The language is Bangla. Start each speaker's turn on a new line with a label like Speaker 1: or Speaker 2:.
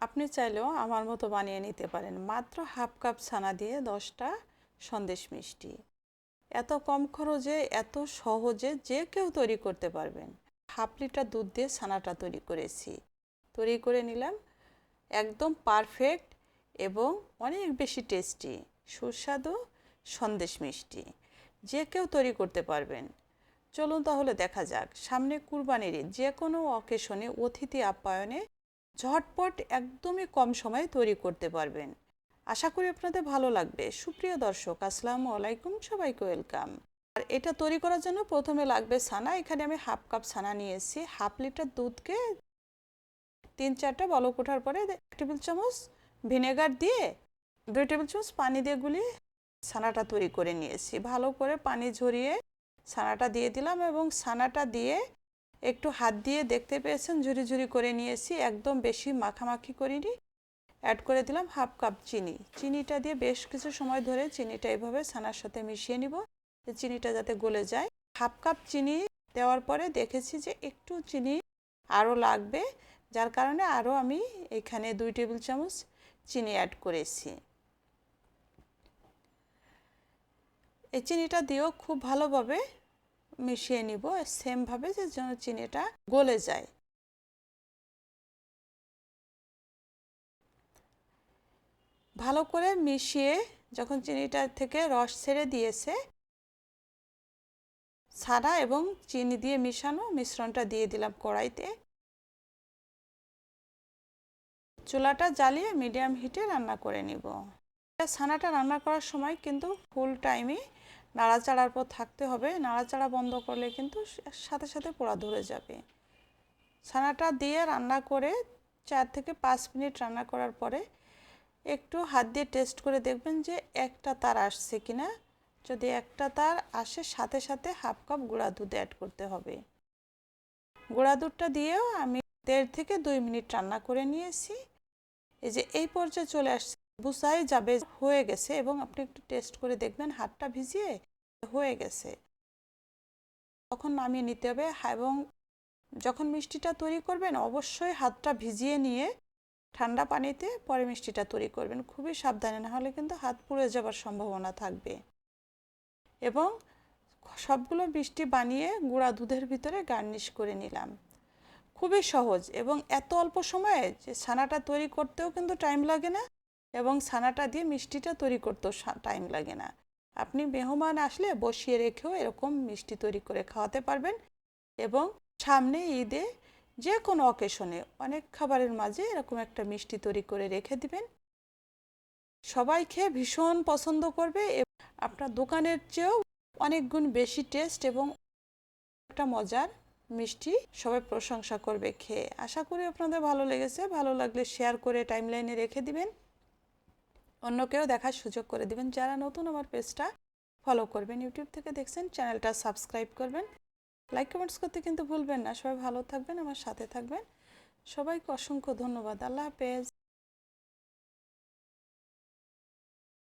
Speaker 1: আপনি চাইলেও আমার মতো বানিয়ে নিতে পারেন। মাত্র হাফ কাপ ছানা দিয়ে দশটা সন্দেশ মিষ্টি। এত কম খরচে, এত সহজে যে কেউ তৈরি করতে পারবেন। হাফ লিটার দুধ দিয়ে ছানাটা তৈরি করেছি। তৈরি করে নিলাম। একদম পারফেক্ট এবং অনেক বেশি টেস্টি, সুস্বাদু সন্দেশ মিষ্টি। যে কেউ তৈরি করতে পারবেন। চলুন তাহলে দেখা যাক। সামনে কুরবানির যে কোনো অকেশনে অতিথি আপ্যায়নে ঝটপট একদমই কম সময়ে তৈরি করতে পারবেন। আশা করি আপনাদের ভালো লাগবে। সুপ্রিয় দর্শক, আসসালামু আলাইকুম, সবাইকে ওয়েলকাম। আর এটা তৈরি করার জন্য প্রথমে লাগবে ছানা। এখানে আমি হাফ কাপ ছানা নিয়েছি। হাফ লিটার দুধকে তিন চারটা বলক ওঠার পরে এক টেবিল চামচ ভিনেগার দিয়ে দুই টেবিল চামচ পানি দিয়ে গুলিয়ে ছানাটা তৈরি করে নিয়েছি। ভালো করে পানি ঝরিয়ে ছানাটা দিয়ে দিলাম এবং ছানাটা দিয়ে একটু হাত দিয়ে দেখতে পেয়েছেন, ঝুরি ঝুরি করে নিয়েছি, একদম বেশি মাখামাখি করিনি। অ্যাড করে দিলাম হাফ কাপ চিনি। চিনিটা দিয়ে বেশ কিছু সময় ধরে চিনিটা এভাবে ছানার সাথে মিশিয়ে নিব। চিনিটা যাতে গলে যায়। হাফ কাপ চিনি দেওয়ার পরে দেখেছি যে একটু চিনি আরও লাগবে, যার কারণে আরও আমি এখানে দুই টেবিল চামচ চিনি অ্যাড করেছি। এই চিনিটা দিয়েও খুব ভালোভাবে মিশিয়ে নিব সেমভাবে যে যেন চিনিটা গলে যায়। ভালো করে মিশিয়ে যখন চিনিটা থেকে রস ছেড়ে দিয়েছে ছাড়া এবং চিনি দিয়ে মিশানো মিশ্রণটা দিয়ে দিলাম কড়াইতে। চুলাটা জ্বালিয়ে মিডিয়াম হিটে রান্না করে নিব। ছানাটা রান্না করার সময় কিন্তু ফুল টাইমে নাড়াচাড়ার পর থাকতে হবে। নাড়াচাড়া বন্ধ করলে কিন্তু সাথে সাথে পোড়া ধরে যাবে। ছানাটা দিয়ে রান্না করে চার থেকে পাঁচ মিনিট রান্না করার পরে একটু হাত দিয়ে টেস্ট করে দেখবেন যে একটা তার আসছে কি না যদি একটা তার আসে, সাথে সাথে হাফ কাপ গুঁড়া দুধ অ্যাড করতে হবে। গুঁড়া দুধটা দিয়েও আমি দেড় থেকে দুই মিনিট রান্না করে নিয়েছি। এই যে এই পর্যায়ে চলে আসছে বুঝাই যাবে, হয়ে গেছে এবং আপনি একটু টেস্ট করে দেখবেন, হাতটা ভিজিয়ে হয়ে গেছে। তখন নামিয়ে নিতে হবে এবং যখন মিষ্টিটা তৈরি করবেন, অবশ্যই হাতটা ভিজিয়ে নিয়ে ঠান্ডা পানিতে পরে মিষ্টিটা তৈরি করবেন। খুবই সাবধানে, না হলে কিন্তু হাত পুড়ে যাবার সম্ভাবনা থাকবে। এবং সবগুলো মিষ্টি বানিয়ে গুঁড়া দুধের ভিতরে গার্নিশ করে নিলাম। খুবই সহজ এবং এত অল্প সময়ে যে ছানাটা তৈরি করতেও কিন্তু টাইম লাগে না এবং ছানাটা দিয়ে মিষ্টিটা তৈরি করতেও টাইম লাগে না। আপনি মেহমান আসলে বসিয়ে রেখেও এরকম মিষ্টি তৈরি করে খাওয়াতে পারবেন এবং সামনে ঈদে যে কোনো অকেশনে অনেক খাবারের মাঝে এরকম একটা মিষ্টি তৈরি করে রেখে দিবেন। সবাই খেয়ে ভীষণ পছন্দ করবে আপনার দোকানের চেয়েও অনেক গুণ বেশি টেস্ট এবং একটা মজার মিষ্টি সবাই প্রশংসা করবে খেয়ে। আশা করি আপনাদের ভালো লেগেছে। ভালো লাগলে শেয়ার করে টাইমলাইনে রেখে দিবেন। অন্যকেও দেখার সুযোগ করে দেবেন। যারা নতুন আমার পেজটা ফলো করবেন ইউটিউব থেকে দেখছেন, চ্যানেলটা সাবস্ক্রাইব করবেন। লাইক কমেন্টস করতে কিন্তু ভুলবেন না। সবাই ভালো থাকবেন, আমার সাথে থাকবেন। সবাইকে অসংখ্য ধন্যবাদ। আল্লাহ হাফেজ।